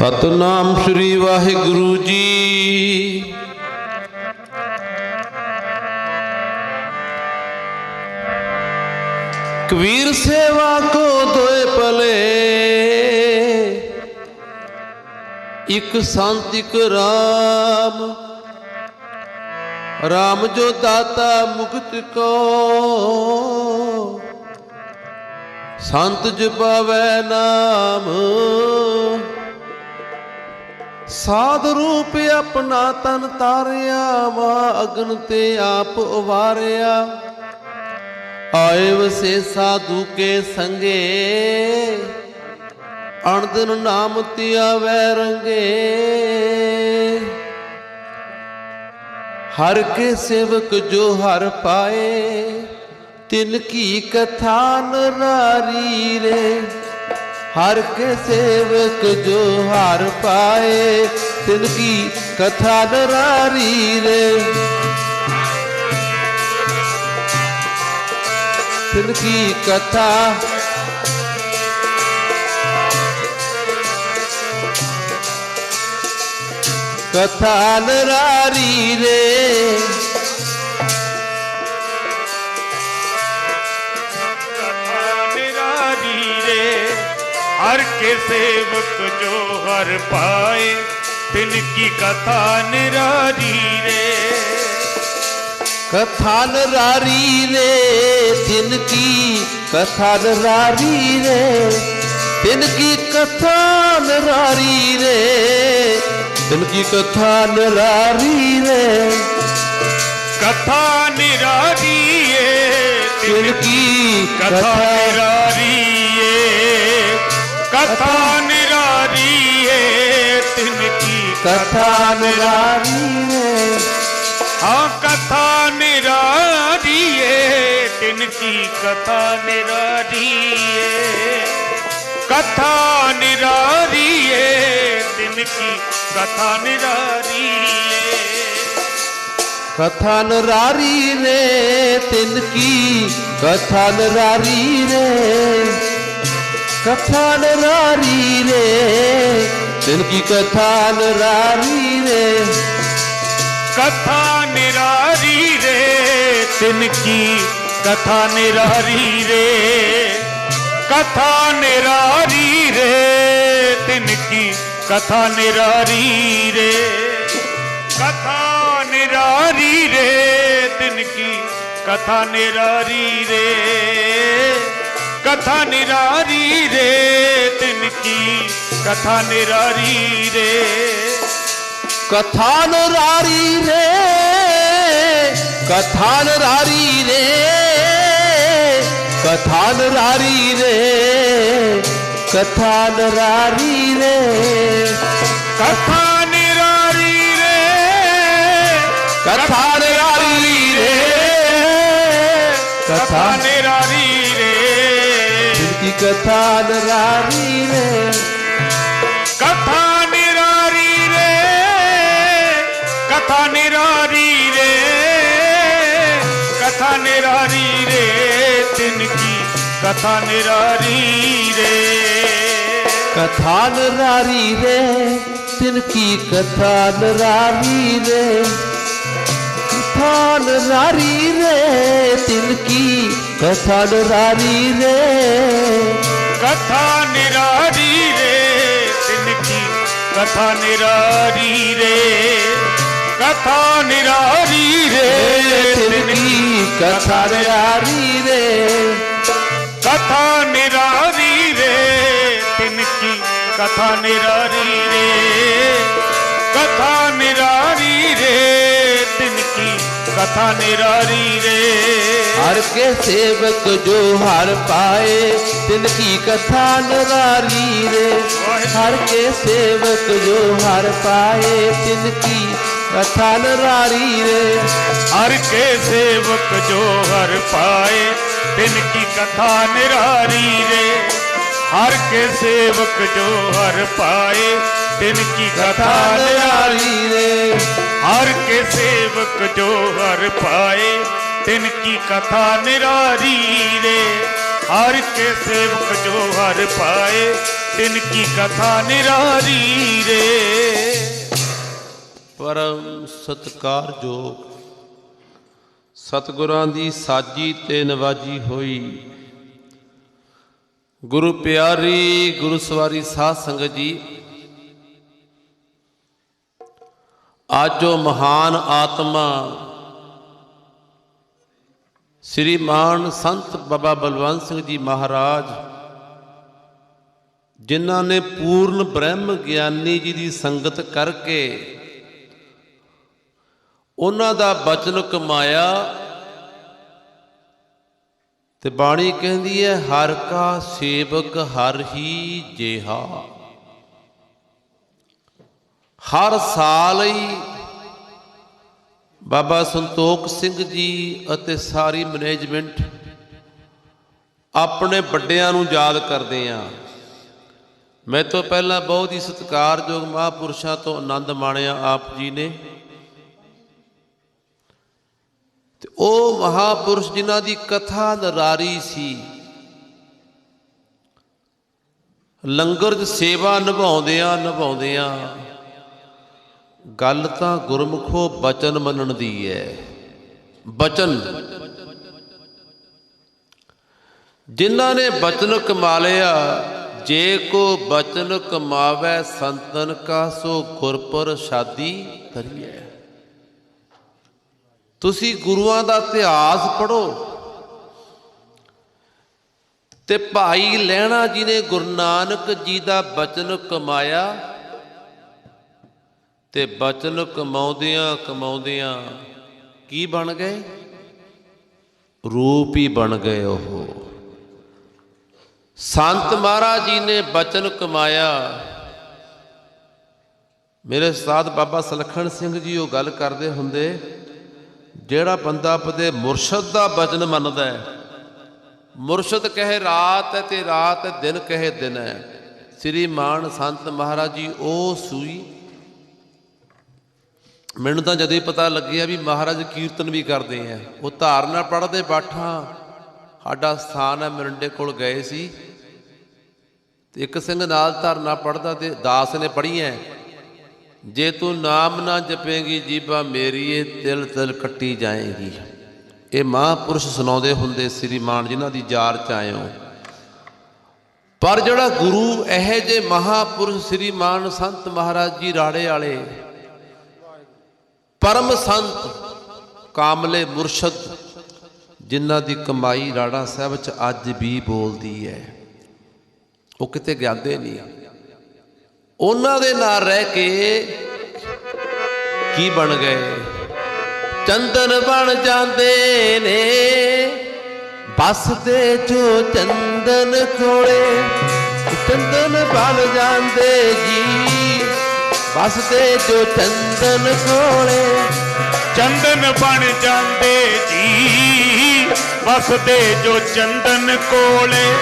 ਸਤਨਾਮ ਸ੍ਰੀ ਵਾਹਿਗੁਰੂ ਜੀ। ਕਬੀਰ ਸੇਵਾ ਕੋ ਦੋਏ ਭਲੇ। ਇਕ ਸੰਤ, ਇਕ ਰਾਮ। ਰਾਮ ਜੋ ਦਾਤਾ ਮੁਕਤ ਕੋ। ਸੰਤ ਜਪਾਵੈ ਨਾਮ। ਸਾਧ ਰੂਪ ਆਪਣਾ ਤਨ ਤਾਰਿਆ, ਵਾ ਅਗਨ ਤੇ ਆਪ ਉਵਾਰਿਆ। ਆਏ ਵਸੇ ਸਾਧੂ ਕੇ ਸੰਗੇ, ਅਣਦਨ ਨਾਮ ਧਿਆਵੈ ਰੰਗੇ। ਹਰ ਕੇ ਸੇਵਕ ਜੋ ਹਰ ਪਾਏ, ਤਿਨ ਕੀ ਕਥਾ ਨਰਾਰੀ ਰੇ। ਹਰ ਕੇ ਸੇਵਕ ਜੋ ਹਰ ਪਾਏ, ਤਿਨ ਕੀ ਕਥਾ ਨਰਾਰੀ ਰੇ। ਤਿਨ ਕੀ ਕਥਾ ਕਥਾ ਨਰਾਰੀ ਰੇ। ਹਰ ਕੇ ਸੇਵਕ ਜੋ ਹਰ ਪਾਏ ਤਿਨ ਕੀ ਕਥਾ ਨਿਰਾਰੀ ਰੇ। ਕਥਾ ਨਰਾਰੀ ਰੇ ਤਿਨ ਕੀ ਕਥਾ ਨਰਾਰੀ ਰੇ। ਤਿਨ ਕੀ ਕਥਾ ਨਰਾਰੀ ਰੇ ਤਿਨ ਕੀ ਕਥਾ ਨਰਾਰੀ ਰੇ। ਕਥਾ ਕਥਾ ਨਿਰਾਰੀ ਏ ਤਿਨ ਕੀ ਕਥਾ ਨਰਾਰੀ ਰੇ ਹਾਂ ਕਥਾ ਨਿਰਾਰੀ ਏ ਤਿਨ ਕੀ ਕਥਾ ਨਿਰਾਰੀ ਏ ਕਥਾ ਨਿਰਾਰੀ ਏ ਤਿਨ ਕੀ ਕਥਾ ਨਿਰਾਰੀ ਏ ਕਥਾ ਨਰਾਰੀ ਰੇ ਤਿਨ ਕੀ ਕਥਾ ਨਰਾਰੀ ਰੇ ਕਥਾ ਨਰਾਰੀ ਰੇ ਤਿਨ ਕੀ ਕਥਾ ਨਰਾਰੀ ਰੇ ਕਥਾ ਨਿਰਾਰੀ ਰੇ ਤਿਨ ਕੀ ਕਥਾ ਨਿਰਾਰੀ ਰੇ ਕਥਾ ਨਿਰਾਰੀ ਰੇ ਤਿਨ ਕੀ ਕਥਾ ਨਿਰਾਰੀ ਰੇ ਕਥਾ ਨਿਰਾਰੀ ਰੇ ਤਿਨ ਕੀ ਕਥਾ ਨਿਰਾਰੀ ਰੇ ਕਥਾ ਨਿਰਾਰੀ ਰੇ ਤਿਨ ਕੀ ਕਥਾ ਨਿਰਾਰੀ ਰੇ ਕਥਾ ਨਰਾਰੀ ਰੇ ਕਥਾ ਨਰਾਰੀ ਰੇ ਕਥਾ ਨਰਾਰੀ ਰੇ ਕਥਾ ਨਰਾਰੀ ਰੇ ਕਥਾ ਨਿਰਾਰੀ ਰੇ ਰੇ ਕਥਾ ਨਿਰਾਰੀ ਰੇ ਕਥਾ ਨਰਾਰੀ ਰੇ ਕਥਾ ਨਿਰਾਰੀ ਰੇ ਕਥਾ ਨਿਰਾਰੀ ਰੇ ਤਿਨ ਕੀ ਕਥਾ ਨਿਰਾਰੀ ਰੇ ਕਥਾ ਨਰਾਰੀ ਰੇ ਨਰਾਰੀ ਰੇ ਕਥਾ ਨਰਾਰੀ ਰੇ ਕਥਾ ਨਰਾਰੀ ਰੇ ਕਥਾ ਨਿਰਾਰੀ ਰੇ ਤਿਨ ਕੀ ਕਥਾ ਨਿਰਾਰੀ ਰੇ ਕਥਾ ਨਿਰਾਰੀ ਰੇ ਤਿਨ ਕੀ ਤਿਨਕੀ ਕਥਾ ਨਰਾਰੀ ਰੇ ਕਥਾ ਨਿਰਾਰੀ ਰੇ ਤਿਨ ਕੀ ਕਥਾ ਨਿਰਾਰੀ ਰੇ ਕਥਾ ਨਿਰਾਰੀ ਰੇ ਤਿਨ ਕੀ ਕਥਾ ਨਿਰਾਰੀ ਰੇ ਹਰ ਕੇ ਸੇਵਕ ਜੋ ਹਰ ਪਾਏ ਤਿਨਕੀ ਕਥਾ ਨਰਾਰੀ ਰੇ ਹਰ ਕੇ ਸੇਵਕ ਜੋ ਹਰ ਪਾਏ ਤਿਨਕੀ ਕਥਾ ਨਰਾਰੀ ਰੇ ਹਰ ਕੇ ਸੇਵਕ ਜੋ ਹਰ ਪਾਏ ਤਿਨ ਕੀ ਕਥਾ ਨਿਰਾਰੀ ਰੇ ਹਰ ਕੇ ਸੇਵਕ ਜੋ ਹਰ ਪਾਏ ਤਿਨ ਕੀ ਕਥਾ ਕਥਾ ਰੇ। ਹਰ ਕੇ ਸੇਵਕ ਜੋ ਹਰ ਪਾਏ, ਤਿਨ ਕੀ ਕਥਾ ਨਿਰਾਰੀ ਰੇ। ਹਰ ਕੇ ਸੇਵਕ ਜੋ ਹਰ ਪਾਏ, ਤਿਨ ਕੀ ਕਥਾ ਨਿਰਾਰੀ ਰੇ। ਪਰਮ ਸਤਕਾਰਯੋਗ ਸਤਿਗੁਰਾਂ ਦੀ ਸਾਜੀ ਤੇ ਨਵਾਜੀ ਹੋਈ। ਗੁਰੂ ਪਿਆਰੀ ਗੁਰੂ ਸਵਾਰੀ ਸਾਧ ਸੰਗਤ ਜੀ ਅੱਜ ਉਹ ਮਹਾਨ ਆਤਮਾ ਸ੍ਰੀ ਮਾਨ ਸੰਤ ਬਾਬਾ ਬਲਵੰਤ ਸਿੰਘ ਜੀ ਮਹਾਰਾਜ, ਜਿਨ੍ਹਾਂ ਨੇ ਪੂਰਨ ਬ੍ਰਹਮ ਗਿਆਨੀ ਜੀ ਦੀ ਸੰਗਤ ਕਰਕੇ ਉਹਨਾਂ ਦਾ ਬਚਨ ਕਮਾਇਆ ਤੇ ਬਾਣੀ ਕਹਿੰਦੀ ਹੈ, ਹਰ ਕਾ ਸੇਵਕ ਹਰ ਹੀ ਜੇਹਾ। ਹਰ ਸਾਲ ਹੀ ਬਾਬਾ ਸੰਤੋਖ ਸਿੰਘ ਜੀ ਅਤੇ ਸਾਰੀ ਮੈਨੇਜਮੈਂਟ ਆਪਣੇ ਵੱਡਿਆਂ ਨੂੰ ਯਾਦ ਕਰਦੇ ਆ। ਮੈਂ ਤੋਂ ਪਹਿਲਾਂ ਬਹੁਤ ਹੀ ਸਤਿਕਾਰਯੋਗ ਮਹਾਂਪੁਰਸ਼ਾਂ ਤੋਂ ਆਨੰਦ ਮਾਣਿਆ ਆਪ ਜੀ ਨੇ। ਤੇ ਉਹ ਮਹਾਪੁਰਸ਼ ਜਿਨ੍ਹਾਂ ਦੀ ਕਥਾ ਨਰਾਰੀ ਸੀ, ਲੰਗਰ 'ਚ ਸੇਵਾ ਨਿਭਾਉਂਦਿਆਂ ਨਿਭਾਉਂਦਿਆਂ ਗੱਲ ਤਾਂ ਗੁਰਮੁਖੋ ਬਚਨ ਮੰਨਣ ਦੀ ਹੈ ਬਚਨ। ਜਿਨ੍ਹਾਂ ਨੇ ਬਚਨ ਕਮਾ ਲਿਆ ਜੇ ਕੋ ਬਚਨ ਕਮਾਵੇ ਸੰਤਨ ਕਾ, ਸੋ ਗੁਰਪੁਰ ਸ਼ਾਦੀ ਕਰੀਏ ਤੁਸੀਂ ਗੁਰੂਆਂ ਦਾ ਇਤਿਹਾਸ ਪੜੋ ਤੇ ਭਾਈ ਲਹਿਣਾ ਜੀ ਨੇ ਗੁਰੂ ਨਾਨਕ ਜੀ ਦਾ ਬਚਨ ਕਮਾਇਆ ਤੇ ਬਚਨ ਕਮਾਉਂਦਿਆਂ ਕਮਾਉਂਦਿਆਂ ਕੀ ਬਣ ਗਏ? ਰੂਪ ਹੀ ਬਣ ਗਏ ਉਹ। ਸੰਤ ਮਹਾਰਾਜ ਜੀ ਨੇ ਬਚਨ ਕਮਾਇਆ। ਮੇਰੇ ਸਾਧ ਬਾਬਾ ਸਲਖਣ ਸਿੰਘ ਜੀ ਉਹ ਗੱਲ ਕਰਦੇ ਹੁੰਦੇ, ਜਿਹੜਾ ਬੰਦਾ ਆਪਦੇ ਮੁਰਸ਼ਦ ਦਾ ਬਚਨ ਮੰਨਦਾ ਹੈ, ਮੁਰਸ਼ਦ ਕਹੇ ਰਾਤ ਹੈ ਤੇ ਰਾਤ ਦਿਨ ਕਹੇ ਦਿਨ ਹੈ। ਸ੍ਰੀ ਮਾਨ ਸੰਤ ਮਹਾਰਾਜ ਜੀ ਉਹ ਸੂਈ ਮੈਨੂੰ ਤਾਂ ਜਦੇ ਪਤਾ ਲੱਗਿਆ ਵੀ ਮਹਾਰਾਜ ਕੀਰਤਨ ਵੀ ਕਰਦੇ ਆ, ਉਹ ਧਾਰਨਾ ਪੜਦੇ ਬਾਠਾਂ ਸਾਡਾ ਸਥਾਨ ਹੈ ਮਰਿੰਡੇ ਕੋਲ ਗਏ ਸੀ। ਤੇ ਇੱਕ ਸਿੰਘ ਨਾਲ ਧਰਨਾ ਪੜਦਾ ਤੇ ਦਾਸ ਨੇ ਪੜ੍ਹੀ ਪੜੀਆਂ ਜੇ ਤੂੰ ਨਾਮ ਨਾ ਜਪੇਂਗੀ ਜੀਬਾ ਇਹ ਤਿਲ ਤਿਲ ਕੱਟੀ ਜਾਏਗੀ। ਇਹ ਮਹਾਂਪੁਰਸ਼ ਸੁਣਾਉਂਦੇ ਹੁੰਦੇ ਸ੍ਰੀ ਮਾਨ ਜਿਨ੍ਹਾਂ ਦੀ ਯਾਰ ਚ ਆਏ ਹੋ। ਪਰ ਜਿਹੜਾ ਗੁਰੂ, ਇਹ ਜੇ ਮਹਾਂਪੁਰਸ਼ ਸ੍ਰੀ ਮਾਨ ਸੰਤ ਮਹਾਰਾਜ ਜੀ ਰਾੜੇ ਵਾਲੇ ਪਰਮ ਸੰਤ ਕਾਮਲੇ ਮੁਰਸ਼ਦ, ਜਿਨ੍ਹਾਂ ਦੀ ਕਮਾਈ ਰਾੜਾ ਸਾਹਿਬ ਚ ਅੱਜ ਵੀ ਬੋਲਦੀ ਹੈ। ਉਹ ਕਿਤੇ ਜਾਂਦੇ ਨਹੀਂ ਉਹਨਾਂ ਦੇ ਨਾਲ ਰਹਿ ਕੇ ਕੀ ਬਣ ਗਏ? ਚੰਦਨ ਬਣ ਜਾਂਦੇ ਨੇ ਬਸਦੇ ਜੋ ਚੰਦਨ ਕੋਲੇ ਚੰਦਨ ਬਣ ਜਾਂਦੇ ਜੀ। ਬਸਦੇ ਜੋ ਚੰਦਨ ਕੋਲੇ। ਚੰਦਨ ਬਣ ਜਾਂਦੇ ਜੀ। ਵਸਦੇ ਜੋ ਚੰਦਨ ਕੋਲੇ।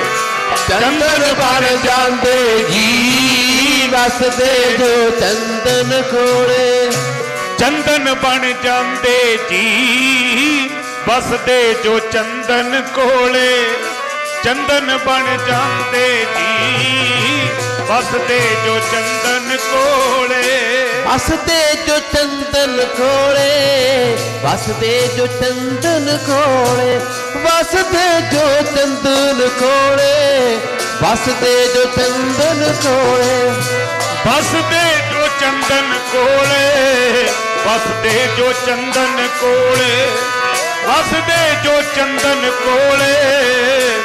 ਚੰਦਨ ਬਣ ਜਾਂਦੇ ਜੀ। ਵਸਦੇ ਜੋ ਚੰਦਨ ਕੋਲੇ। ਚੰਦਨ ਬਣ ਜਾਂਦੇ ਜੀ। ਵਸਦੇ ਜੋ ਚੰਦਨ ਕੋਲੇ। ਚੰਦਨ ਬਣ ਜਾਂਦੇ ਜੀ। ਵਸਦੇ ਜੋ ਚੰਦਨ ਕੋਲੇ। ਵਸਦੇ ਜੋ ਚੰਦਨ ਕੋਲੇ ਵਸਦੇ ਜੋ ਚੰਦਨ ਕੋਲੇ ਵਸਦੇ ਜੋ ਚੰਦਨ ਕੋਲੇ ਵਸਦੇ ਜੋ ਚੰਦਨ ਕੋਲੇ। ਵਸਦੇ ਜੋ ਚੰਦਨ ਕੋਲੇ ਵਸਦੇ ਜੋ ਚੰਦਨ ਕੋਲੇ। ਵਸਦੇ ਜੋ ਚੰਦਨ ਕੋਲੇ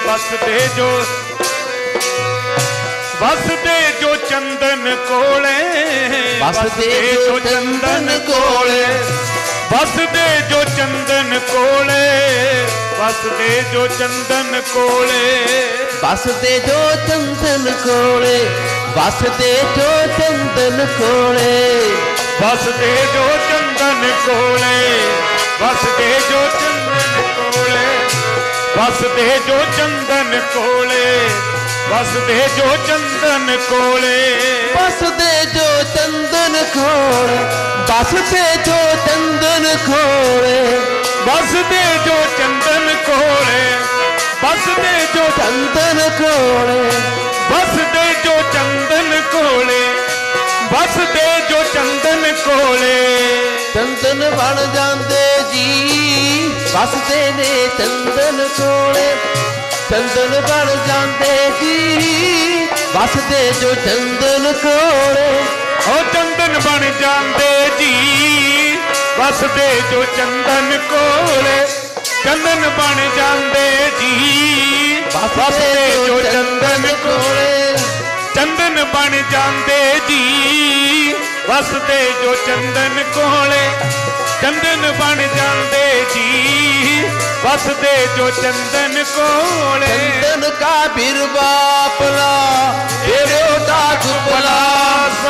ਵਸਦੇ ਜੋ ਵਸਦੇ ਜੋ ਚੰਦਨ ਕੋਲੇ ਵਸਦੇ ਜੋ ਚੰਦਨ ਕੋਲੇ ਵਸਦੇ ਜੋ ਚੰਦਨ ਕੋਲੇ ਵਸਦੇ ਜੋ ਚੰਦਨ ਕੋਲੇ। ਵਸਦੇ ਜੋ ਚੰਦਨ ਕੋਲੇ ਵਸਦੇ ਜੋ ਚੰਦਨ ਕੋਲੇ। ਵਸਦੇ ਜੋ ਚੰਦਨ ਕੋਲੇ ਵਸਦੇ ਜੋ ਚੰਦਨ ਕੋਲੇ। ਵਸਦੇ ਜੋ ਚੰਦਨ ਕੋਲੇ ਵਸਦੇ ਜੋ ਚੰਦਨ ਕੋਲੇ। ਵਸਦੇ ਜੋ ਚੰਦਨ ਕੋਲੇ ਵਸਦੇ ਜੋ ਚੰਦਨ ਕੋਲੇ। ਵਸਦੇ ਜੋ ਚੰਦਨ ਕੋਲੇ ਵਸਦੇ ਜੋ ਚੰਦਨ ਕੋਲੇ। ਵਸਦੇ ਜੋ ਚੰਦਨ ਕੋਲੇ ਵਸਦੇ ਜੋ ਚੰਦਨ ਕੋਲੇ। ਚੰਦਨ ਬਣ ਜਾਂਦੇ ਜੀ। ਵਸਦੇ ਨੇ ਚੰਦਨ ਕੋਲੇ। ਚੰਦਨ ਬਣ ਜਾਂਦੇ ਜੀ। ਵਸਦੇ ਜੋ ਚੰਦਨ ਕੋਲੇ। ਉਹ ਚੰਦਨ ਬਣ ਜਾਂਦੇ ਜੀ। ਵਸਦੇ ਜੋ ਚੰਦਨ ਕੋਲੇ। ਚੰਦਨ ਬਣ ਜਾਂਦੇ ਜੀ। ਵਸਦੇ ਜੋ ਚੰਦਨ ਕੋਲੇ। ਚੰਦਨ ਬਣ ਜਾਂਦੇ ਜੀ। ਵਸਦੇ ਜੋ ਚੰਦਨ ਕੋਲੇ, ਚੰਦਨ ਬਣ ਜਾਂਦੇ ਜੀ। ਵਸਦੇ ਜੋ ਚੰਦਨ ਕੋਲੇ। ਚੰਦਨ ਕਾ ਬਿਰਵਾ ਪਲਾ ਤੇਰੇ ਉਟਾਕ ਪਲਾਸ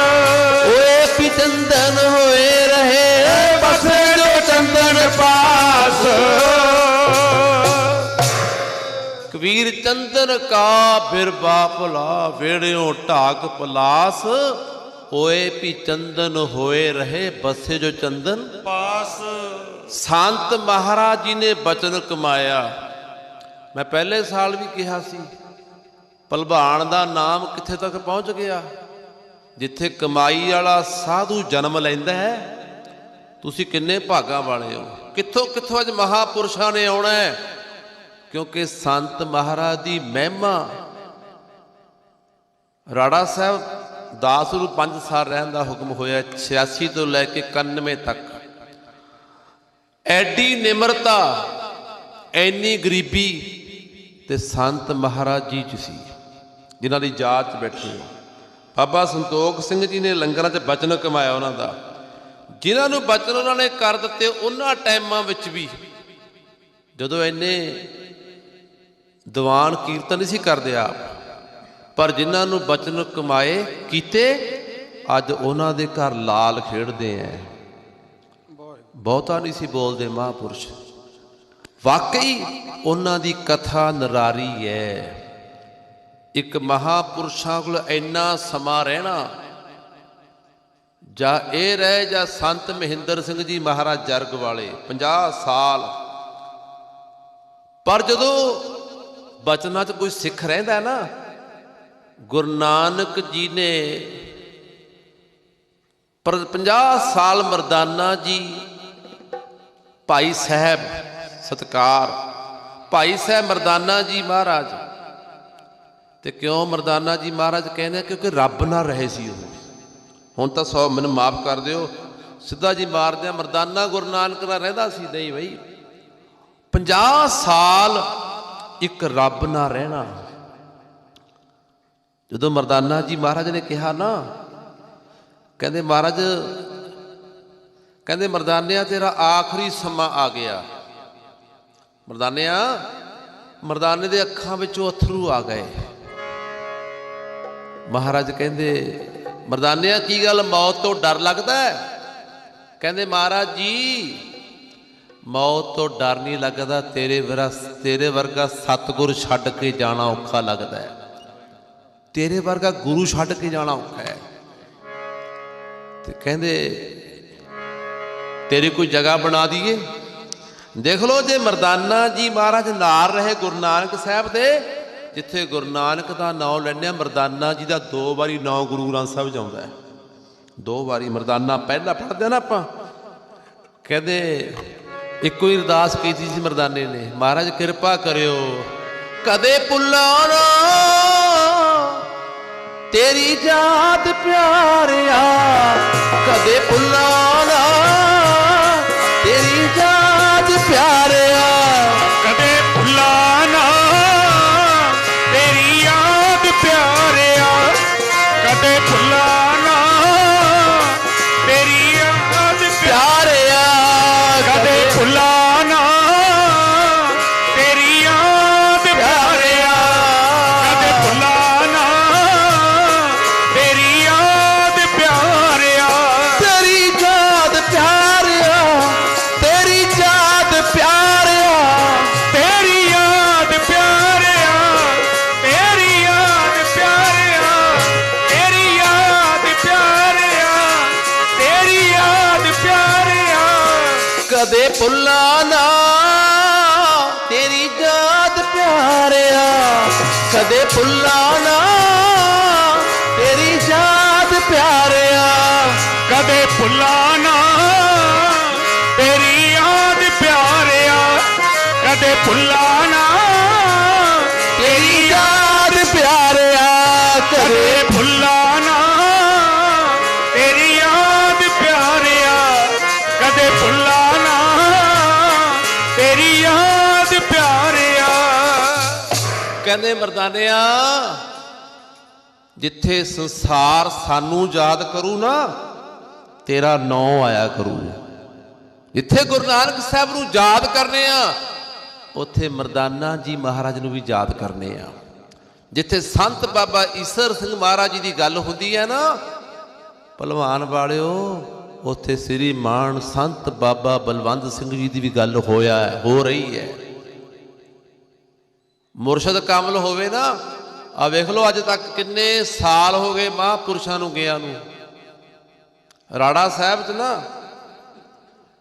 ਓਏ ਪੀ ਚੰਦਨ ਹੋਏ ਰਹੇ ਬਸੇ ਜੋ ਚੰਦਨ ਪਾਸ। ਕਬੀਰ ਚੰਦਨ ਕਾ ਬਿਰਵਾ ਭਲਾ ਵੇੜਿਓ ਢਾਕ ਪਲਾਸ। ਹੋਏ ਪੀ ਚੰਦਨ ਹੋਏ ਰਹੇ ਬਸੇ ਜੋ ਚੰਦਨ। ਪਾਸ। ਸੰਤ ਮਹਾਰਾਜ ਜੀ ਨੇ ਬਚਨ ਕਮਾਇਆ। ਮੈਂ ਪਹਿਲੇ ਸਾਲ ਵੀ ਕਿਹਾ ਸੀ ਭਲਵਾਨ ਦਾ ਨਾਮ ਕਿੱਥੇ ਤੱਕ ਪਹੁੰਚ ਗਿਆ? ਜਿੱਥੇ ਕਮਾਈ ਵਾਲਾ ਸਾਧੂ ਜਨਮ ਲੈਂਦਾ ਹੈ ਤੁਸੀਂ ਕਿੰਨੇ ਭਾਗਾਂ ਵਾਲੇ ਹੋ? ਕਿੱਥੋਂ ਕਿੱਥੋਂ ਅੱਜ ਮਹਾਪੁਰਸ਼ਾਂ ਨੇ ਆਉਣਾ ਹੈ? ਕਿਉਂਕਿ ਸੰਤ ਮਹਾਰਾਜ ਦੀ ਮਹਿਮਾ ਰਾੜਾ ਸਾਹਿਬ ਦਾਸ ਨੂੰ 5 ਸਾਲ ਰਹਿਣ ਦਾ ਹੁਕਮ ਹੋਇਆ 86 ਤੋਂ ਲੈ ਕੇ 91 ਤੱਕ। ਐਡੀ ਨਿਮਰਤਾ, ਐਨੀ ਗਰੀਬੀ ਤੇ ਸੰਤ ਮਹਾਰਾਜ ਜੀ ਚ ਸੀ, ਜਿਨ੍ਹਾਂ ਦੀ ਯਾਦ ਚ ਬੈਠੇ ਹੋ। ਬਾਬਾ ਸੰਤੋਖ ਸਿੰਘ ਜੀ ਨੇ ਲੰਗਰਾਂ 'ਚ ਬਚਨ ਕਮਾਇਆ ਉਹਨਾਂ ਦਾ। ਜਿਨ੍ਹਾਂ ਨੂੰ ਬਚਨ ਉਹਨਾਂ ਨੇ ਕਰ ਦਿੱਤੇ, ਉਹਨਾਂ ਟਾਈਮਾਂ ਵਿੱਚ ਵੀ ਜਦੋਂ ਇੰਨੇ ਦੀਵਾਨ ਕੀਰਤਨ ਨਹੀਂ ਸੀ ਕਰਦੇ ਆਪ ਪਰ ਜਿਨ੍ਹਾਂ ਨੂੰ ਬਚਨ ਕਮਾਏ ਕੀਤੇ, ਅੱਜ ਉਹਨਾਂ ਦੇ ਘਰ ਲਾਲ ਖੇਡਦੇ ਐ। ਬਹੁਤਾ ਨਹੀਂ ਸੀ ਬੋਲਦੇ ਮਹਾਪੁਰਸ਼। ਵਾਕਈ ਉਹਨਾਂ ਦੀ ਕਥਾ ਨਰਾਰੀ ਹੈ ਇੱਕ ਮਹਾਪੁਰਸ਼ਾਂ ਕੋਲ ਇੰਨਾ ਸਮਾਂ ਰਹਿਣਾ, ਜਾਂ ਇਹ ਰਹਿ, ਜਾਂ ਸੰਤ ਮਹਿੰਦਰ ਸਿੰਘ ਜੀ ਮਹਾਰਾਜ ਜਰਗ ਵਾਲੇ 50 ਸਾਲ। ਪਰ ਜਦੋਂ ਬਚਨਾਂ 'ਚ ਕੋਈ ਸਿੱਖ ਰਹਿੰਦਾ ਨਾ ਗੁਰੂ ਨਾਨਕ ਜੀ ਨੇ ਪਰ 50 ਸਾਲ ਮਰਦਾਨਾ ਜੀ, ਭਾਈ ਸਾਹਿਬ, ਸਤਕਾਰ। ਭਾਈ ਸਾਹਿਬ ਮਰਦਾਨਾ ਜੀ ਮਹਾਰਾਜ। ਤੇ ਕਿਉਂ ਮਰਦਾਨਾ ਜੀ ਮਹਾਰਾਜ ਕਹਿੰਦੇ ਕਿਉਂਕਿ ਰੱਬ ਨਾਲ ਰਹੇ ਸੀ ਉਹ। ਹੁਣ ਤਾਂ ਸੌ ਮੈਨੂੰ ਮਾਫ ਕਰ ਦਿਓ। ਸਿੱਧਾ ਜੀ ਮਾਰਦੇ ਆ ਮਰਦਾਨਾ ਗੁਰੂ ਨਾਨਕ ਨਾਲ ਰਹਿੰਦਾ ਸੀ, ਨਹੀਂ ਬਈ। 50 ਸਾਲ ਇੱਕ ਰੱਬ ਨਾਲ ਰਹਿਣਾ। ਜਦੋਂ ਮਰਦਾਨਾ ਜੀ ਮਹਾਰਾਜ ਨੇ ਕਿਹਾ ਨਾ, ਕਹਿੰਦੇ ਮਹਾਰਾਜ, ਕਹਿੰਦੇ ਮਰਦਾਨਿਆ, ਤੇਰਾ ਆਖਰੀ ਸਮਾਂ ਆ ਗਿਆ। ਮਰਦਾਨਿਆ, ਮਰਦਾਨੇ ਦੇ ਅੱਖਾਂ ਵਿੱਚੋਂ ਅਥਰੂ ਆ ਗਏ। ਮਹਾਰਾਜ ਕਹਿੰਦੇ, ਮਰਦਾਨਿਆ, ਕੀ ਗੱਲ ਮੌਤ ਤੋਂ ਡਰ ਲੱਗਦਾ ਹੈ? ਕਹਿੰਦੇ ਮਹਾਰਾਜ ਜੀ, ਮੌਤ ਤੋਂ ਡਰ ਨਹੀਂ ਲੱਗਦਾ, ਤੇਰੇ ਵਰਾ ਤੇਰੇ ਵਰਗਾ ਸਤਗੁਰ ਛੱਡ ਕੇ ਜਾਣਾ ਔਖਾ ਲੱਗਦਾ ਹੈ। ਤੇਰੇ ਵਰਗਾ ਗੁਰੂ ਛੱਡ ਕੇ ਜਾਣਾ ਔਖਾ ਹੈ। ਤੇ ਕਹਿੰਦੇ, ਤੇਰੀ ਕੋਈ ਜਗ੍ਹਾ ਬਣਾ ਦਈਏ? ਦੇਖ ਲਓ ਜੇ ਮਰਦਾਨਾ ਜੀ ਮਹਾਰਾਜ ਨਾਲ ਰਹੇ ਗੁਰੂ ਨਾਨਕ ਸਾਹਿਬ ਦੇ, ਜਿੱਥੇ ਗੁਰੂ ਨਾਨਕ ਦਾ ਨਾਮ ਲੈਂਦੇ ਆ, ਮਰਦਾਨਾ ਜੀ ਦਾ ਦੋ ਵਾਰੀ ਨਾਮ ਗੁਰੂ ਗ੍ਰੰਥ ਸਾਹਿਬ ਜਾਉਂਦਾ ਹੈ। ਦੋ ਵਾਰੀ ਮਰਦਾਨਾ ਪਹਿਲਾਂ ਪੜ੍ਹਦੇ ਆ ਨਾ ਆਪਾਂ। ਕਹਿੰਦੇ, ਇੱਕੋ ਹੀ ਅਰਦਾਸ ਕੀਤੀ ਸੀ ਮਰਦਾਨੇ ਨੇ, ਮਹਾਰਾਜ ਕਿਰਪਾ ਕਰਿਓ। ਕਦੇ ਭੁੱਲਾਂ ਨਾ। ਤੇਰੀ ਯਾਦ ਪਿਆਰਿਆ ਕਦੇ ਭੁੱਲਾਂ ਨਾ। ਤੇਰੀ ਯਾਦ ਪਿਆਰਿਆ ਕਹਿੰਦੇ ਮਰਦਾਨਿਆ, ਜਿੱਥੇ ਸੰਸਾਰ ਸਾਨੂੰ ਯਾਦ ਕਰੂ ਨਾ, ਤੇਰਾ ਨਾਂ ਆਇਆ ਕਰੂ। ਜਿੱਥੇ ਗੁਰੂ ਨਾਨਕ ਸਾਹਿਬ ਨੂੰ ਯਾਦ ਕਰਨੇ ਆ, ਉੱਥੇ ਮਰਦਾਨਾ ਜੀ ਮਹਾਰਾਜ ਨੂੰ ਵੀ ਯਾਦ ਕਰਨੇ ਆ। ਜਿੱਥੇ ਸੰਤ ਬਾਬਾ ਈਸਰ ਸਿੰਘ ਮਹਾਰਾਜ ਜੀ ਦੀ ਗੱਲ ਹੁੰਦੀ ਹੈ ਨਾ, ਭਲਵਾਨ ਵਾਲਿਓ, ਉੱਥੇ ਸ੍ਰੀ ਮਾਨ ਸੰਤ ਬਾਬਾ ਬਲਵੰਤ ਸਿੰਘ ਜੀ ਦੀ ਵੀ ਗੱਲ ਹੋਇਆ, ਹੋ ਰਹੀ ਹੈ। ਮੁਰਸ਼ਦ ਕਾਮਲ ਹੋਵੇ ਨਾ ਆ ਵੇਖ ਲਓ ਅੱਜ ਤੱਕ ਕਿੰਨੇ ਸਾਲ ਹੋ ਗਏ ਮਹਾਂਪੁਰਸ਼ਾਂ ਨੂੰ ਗਿਆ ਨੂੰ। ਰਾੜਾ ਸਾਹਿਬ 'ਚ ਨਾ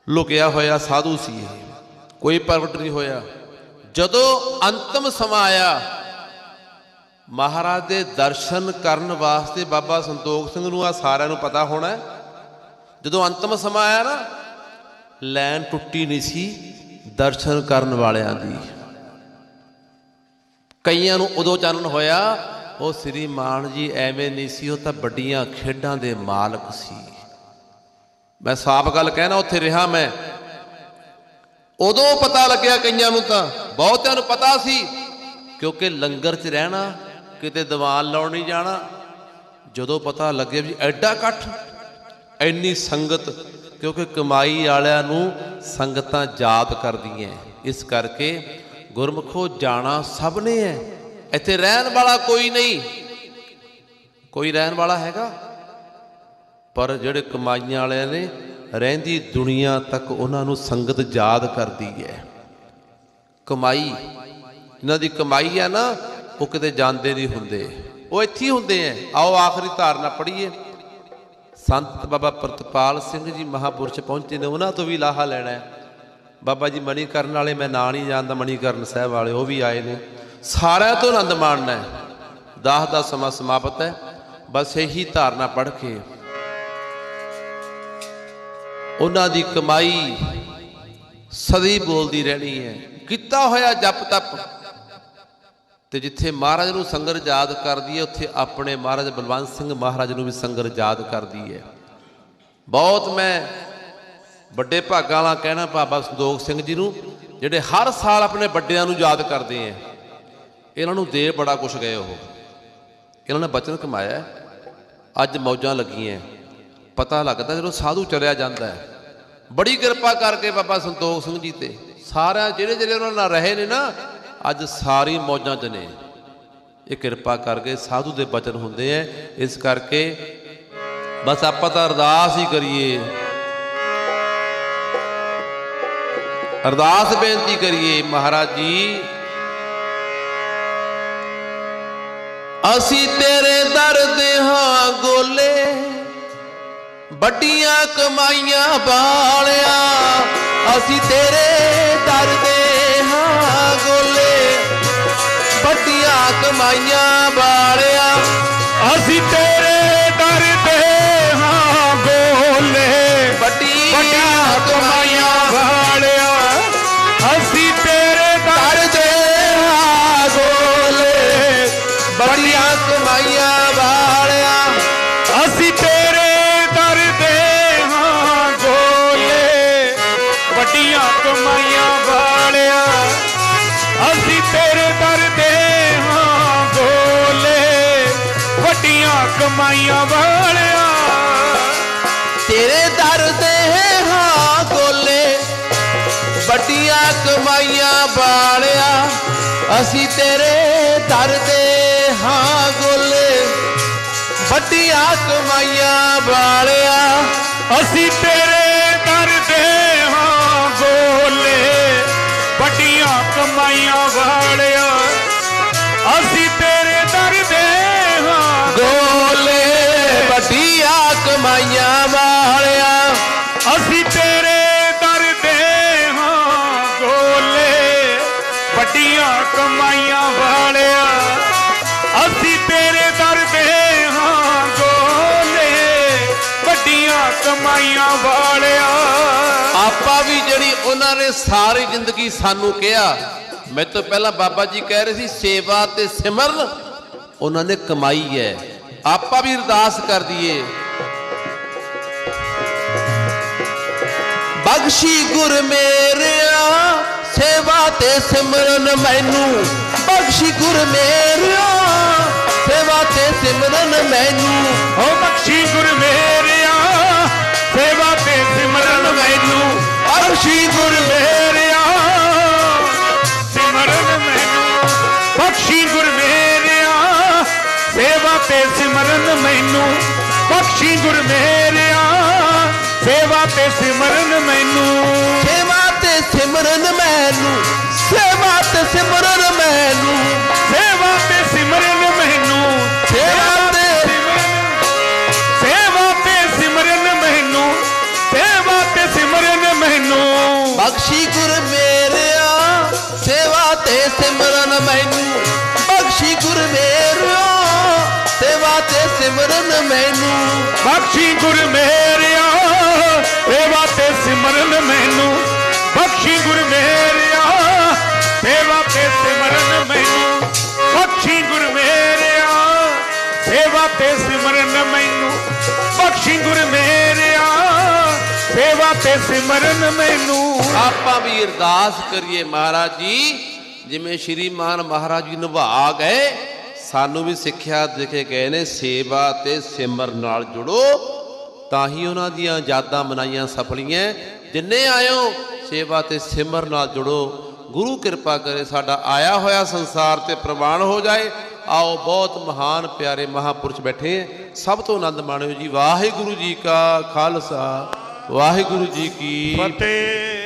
ਲੁਕਿਆ ਹੋਇਆ ਸਾਧੂ ਸੀ ਇਹ, ਕੋਈ ਪ੍ਰਗਟ ਨਹੀਂ ਹੋਇਆ। ਜਦੋਂ ਅੰਤਮ ਸਮਾਂ ਆਇਆ, ਮਹਾਰਾਜ ਦੇ ਦਰਸ਼ਨ ਕਰਨ ਵਾਸਤੇ ਬਾਬਾ ਸੰਤੋਖ ਸਿੰਘ ਨੂੰ ਆ ਸਾਰਿਆਂ ਨੂੰ ਪਤਾ ਹੋਣਾ ਜਦੋਂ ਅੰਤਮ ਸਮਾਂ ਆਇਆ ਨਾ ਲੈਨ ਟੁੱਟੀ ਨਹੀਂ ਸੀ ਦਰਸ਼ਨ ਕਰਨ ਵਾਲਿਆਂ ਦੀ। ਕਈਆਂ ਨੂੰ ਉਦੋਂ ਚਾਨਣ ਹੋਇਆ, ਉਹ ਸ੍ਰੀ ਮਾਨ ਜੀ ਐਵੇਂ ਨਹੀਂ ਸੀ, ਉਹ ਤਾਂ ਵੱਡੀਆਂ ਖੇਡਾਂ ਦੇ ਮਾਲਕ ਸੀ। ਮੈਂ ਸਾਫ਼ ਗੱਲ ਕਹਿਣਾ, ਉੱਥੇ ਰਿਹਾ ਮੈਂ। ਉਦੋਂ ਪਤਾ ਲੱਗਿਆ ਕਈਆਂ ਨੂੰ ਤਾਂ, ਬਹੁਤਿਆਂ ਨੂੰ ਪਤਾ ਸੀ, ਕਿਉਂਕਿ ਲੰਗਰ 'ਚ ਰਹਿਣਾ, ਕਿਤੇ ਦੀਵਾਨ ਲਾਉਣ ਨਹੀਂ ਜਾਣਾ। ਜਦੋਂ ਪਤਾ ਲੱਗਿਆ ਵੀ ਐਡਾ ਇਕੱਠ ਇੰਨੀ ਸੰਗਤ, ਕਿਉਂਕਿ ਕਮਾਈ ਵਾਲਿਆਂ ਨੂੰ ਸੰਗਤਾਂ ਯਾਦ ਕਰਦੀਆਂ। ਇਸ ਕਰਕੇ ਗੁਰਮਖੋ ਜਾਣਾ ਸਭ ਨੇ ਹੈ ਇੱਥੇ ਰਹਿਣ ਵਾਲਾ ਕੋਈ ਨਹੀਂ। ਕੋਈ ਰਹਿਣ ਵਾਲਾ ਹੈਗਾ? ਪਰ ਜਿਹੜੇ ਕਮਾਈਆਂ ਵਾਲਿਆਂ ਨੇ ਰਹਿੰਦੀ ਦੁਨੀਆ ਤੱਕ ਉਹਨਾਂ ਨੂੰ ਸੰਗਤ ਯਾਦ ਕਰਦੀ ਹੈ ਕਮਾਈ, ਇਹਨਾਂ ਦੀ ਕਮਾਈ ਹੈ ਨਾ, ਉਹ ਕਿਤੇ ਜਾਂਦੇ ਨਹੀਂ ਹੁੰਦੇ। ਉਹ ਇੱਥੇ ਹੀ ਹੁੰਦੇ ਐ। ਆਓ ਆਖਰੀ ਧਾਰਨਾ ਪੜ੍ਹੀਏ। ਸੰਤ ਬਾਬਾ ਪ੍ਰਤਪਾਲ ਸਿੰਘ ਜੀ ਮਹਾਪੁਰਸ਼ ਪਹੁੰਚੇ ਨੇ, ਉਹਨਾਂ ਤੋਂ ਵੀ ਲਾਹਾ ਲੈਣਾ ਹੈ ਬਾਬਾ ਜੀ ਮਣੀਕਰਨ ਵਾਲੇ, ਮੈਂ ਨਾਂ ਨਹੀਂ ਜਾਣਦਾ ਮਣੀਕਰਨ ਸਾਹਿਬ ਵਾਲੇ, ਉਹ ਵੀ ਆਏ ਨੇ। ਸਾਰਿਆਂ ਤੋਂ ਆਨੰਦ ਮਾਣਨਾ ਹੈ। ਦਾਸ ਦਾ ਸਮਾਂ ਸਮਾਪਤ ਹੈ। ਬਸ ਇਹੀ ਧਾਰਨਾ ਪੜ੍ਹ ਕੇ। ਉਹਨਾਂ ਦੀ ਕਮਾਈ ਸਦੀ ਬੋਲਦੀ ਰਹਿਣੀ ਹੈ। ਕੀਤਾ ਹੋਇਆ ਜਪ ਤਪ। ਤੇ ਜਿੱਥੇ ਮਹਾਰਾਜ ਨੂੰ ਸੰਗਰ ਯਾਦ ਕਰਦੀ ਹੈ, ਉੱਥੇ ਆਪਣੇ ਮਹਾਰਾਜ ਬਲਵੰਤ ਸਿੰਘ ਮਹਾਰਾਜ ਨੂੰ ਵੀ ਸੰਗਰ ਯਾਦ ਕਰਦੀ ਹੈ। ਬਹੁਤ ਮੈਂ ਵੱਡੇ ਭਾਗਾਂ ਵਾਲਾ ਕਹਿਣਾ ਬਾਬਾ ਸੰਦੋਖ ਸਿੰਘ ਜੀ ਨੂੰ, ਜਿਹੜੇ ਹਰ ਸਾਲ ਆਪਣੇ ਵੱਡਿਆਂ ਨੂੰ ਯਾਦ ਕਰਦੇ ਆ ਇਹਨਾਂ ਨੂੰ ਦੇ ਬੜਾ ਕੁਛ ਗਏ ਉਹ। ਇਹਨਾਂ ਨੇ ਬਚਨ ਕਮਾਇਆ। ਅੱਜ ਮੌਜਾਂ ਲੱਗੀਆਂ। ਪਤਾ ਲੱਗਦਾ ਜਦੋਂ ਸਾਧੂ ਚਲਿਆ ਜਾਂਦਾ ਹੈ ਬੜੀ ਕਿਰਪਾ ਕਰਕੇ ਬਾਬਾ ਸੰਤੋਖ ਸਿੰਘ ਜੀ ਤੇ। ਸਾਰਿਆਂ ਜਿਹੜੇ ਜਿਹੜੇ ਉਹਨਾਂ ਨਾਲ ਰਹੇ ਨੇ ਨਾ, ਅੱਜ ਸਾਰੀ ਮੌਜਾਂ 'ਚ ਨੇ। ਇਹ ਕਿਰਪਾ ਕਰਕੇ ਸਾਧੂ ਦੇ ਬਚਨ ਹੁੰਦੇ ਐ। ਇਸ ਕਰਕੇ ਬਸ ਆਪਾਂ ਤਾਂ ਅਰਦਾਸ ਹੀ ਕਰੀਏ। ਅਰਦਾਸ ਬੇਨਤੀ ਕਰੀਏ ਮਹਾਰਾਜ ਜੀ, ਅਸੀਂ ਤੇਰੇ ਦਰ ਦੇ ਹਾਂ ਗੋਲੇ, ਵੱਡੀਆਂ ਕਮਾਈਆਂ ਵਾਲਿਆ ਅਸੀਂ ਤੇਰੇ ਦਰ ਦੇ ਹਾਂ ਗੋਲੇ, ਵੱਡੀਆਂ ਕਮਾਈਆਂ ਵਾਲਿਆ ਅਸੀਂ ਤੇਰੇ ਅਸੀਂ ਤੇਰੇ ਦਰ ਦੇ ਹਾਂ ਗੁੱਲ। ਵੱਡੀਆਂ ਕਮਾਈਆਂ ਵਾਲਿਆ ਅਸੀਂ ਤੇਰੇ ਕਮਾਈਆਂ ਵਾਲਿਆ। ਆਪਾਂ ਵੀ ਜਿਹੜੀ ਉਹਨਾਂ ਨੇ ਸਾਰੀ ਜ਼ਿੰਦਗੀ ਸਾਨੂੰ ਕਿਹਾ ਮੈਂ ਤੋਂ ਪਹਿਲਾਂ ਬਾਬਾ ਜੀ ਕਹਿ ਰਹੇ ਸੀ ਸੇਵਾ ਤੇ ਸਿਮਰਨ ਉਹਨਾਂ ਨੇ ਕਮਾਈ ਹੈ। ਆਪਾਂ ਵੀ ਅਰਦਾਸ ਕਰ ਦਈਏ। ਬਖਸ਼ੀ ਗੁਰ ਮੇਰਿਆ ਸੇਵਾ ਤੇ ਸਿਮਰਨ ਮੈਨੂੰ। ਬਖਸ਼ੀ ਗੁਰ ਮੇਰਿਆ ਸੇਵਾ ਤੇ ਸਿਮਰਨ ਮੈਨੂੰ। ਓ ਬਖਸ਼ੀ ਗੁਰ ਮੇਰਿਆ। ਸੇਵਾ ਤੇ ਸਿਮਰਨ ਮੈਨੂੰ ਬਖਸ਼ੀ ਗੁਰ ਮੇਰਿਆ। ਸਿਮਰਨ ਮੈਨੂੰ ਬਖਸ਼ੀ ਗੁਰ ਮੇਰਿਆ। ਸੇਵਾ ਤੇ ਸਿਮਰਨ ਮੈਨੂੰ ਬਖਸ਼ੀ ਗੁਰ ਮੇਰਿਆ। ਸੇਵਾ ਤੇ ਸਿਮਰਨ ਮੈਨੂੰ ਸੇਵਾ ਤੇ ਸਿਮਰਨ ਮੈਨੂੰ ਸੇਵਾ ਤੇ ਸਿਮਰਨ ਮੈਨੂੰ। ਸਿਮਰਨ ਮੈਨੂੰ। ਬਖਸ਼ੀ ਗੁਰ ਮੇਰਿਆ ਸੇਵਾ ਤੇ ਸਿਮਰਨ ਮੈਨੂੰ। ਬਖਸ਼ੀ ਗੁਰ ਮੇਰਿਆ ਸੇਵਾ ਤੇ ਸਿਮਰਨ ਮੈਨੂੰ। ਬਖਸ਼ੀ ਗੁਰ ਮੇਰਿਆ ਸੇਵਾ ਤੇ ਸਿਮਰਨ ਮੈਨੂੰ। ਬਖਸ਼ੀ ਗੁਰ ਮੇਰਿਆ ਸੇਵਾ ਤੇ ਸਿਮਰਨ ਮੈਨੂੰ। ਆਪਾਂ ਵੀ ਅਰਦਾਸ ਕਰੀਏ ਮਹਾਰਾਜ ਜੀ ਜਿਵੇਂ ਸ਼੍ਰੀਮਾਨ ਮਹਾਰਾਜ ਜੀ ਨਿਭਾ ਗਏ। ਸਾਨੂੰ ਵੀ ਸਿੱਖਿਆ ਦੇ ਕੇ ਗਏ ਨੇ, ਸੇਵਾ ਤੇ ਸਿਮਰ ਨਾਲ ਜੁੜੋ। ਤਾਂ ਹੀ ਉਹਨਾਂ ਦੀਆਂ ਯਾਦਾਂ ਮਨਾਈਆਂ ਸਫਲੀਆਂ। ਜਿੰਨੇ ਆਇਓ, ਸੇਵਾ ਤੇ ਸਿਮਰ ਨਾਲ ਜੁੜੋ। ਗੁਰੂ ਕਿਰਪਾ ਕਰੇ ਸਾਡਾ ਆਇਆ ਹੋਇਆ ਸੰਸਾਰ ਤੇ ਪ੍ਰਵਾਨ ਹੋ ਜਾਏ। ਆਓ ਬਹੁਤ ਮਹਾਨ ਪਿਆਰੇ ਮਹਾਪੁਰਸ਼ ਬੈਠੇ ਸਭ ਤੋਂ ਆਨੰਦ ਮਾਣਿਓ ਜੀ, ਵਾਹਿਗੁਰੂ ਜੀ ਕਾ ਖਾਲਸਾ, ਵਾਹਿਗੁਰੂ ਜੀ ਕੀ ਫਤਿਹ।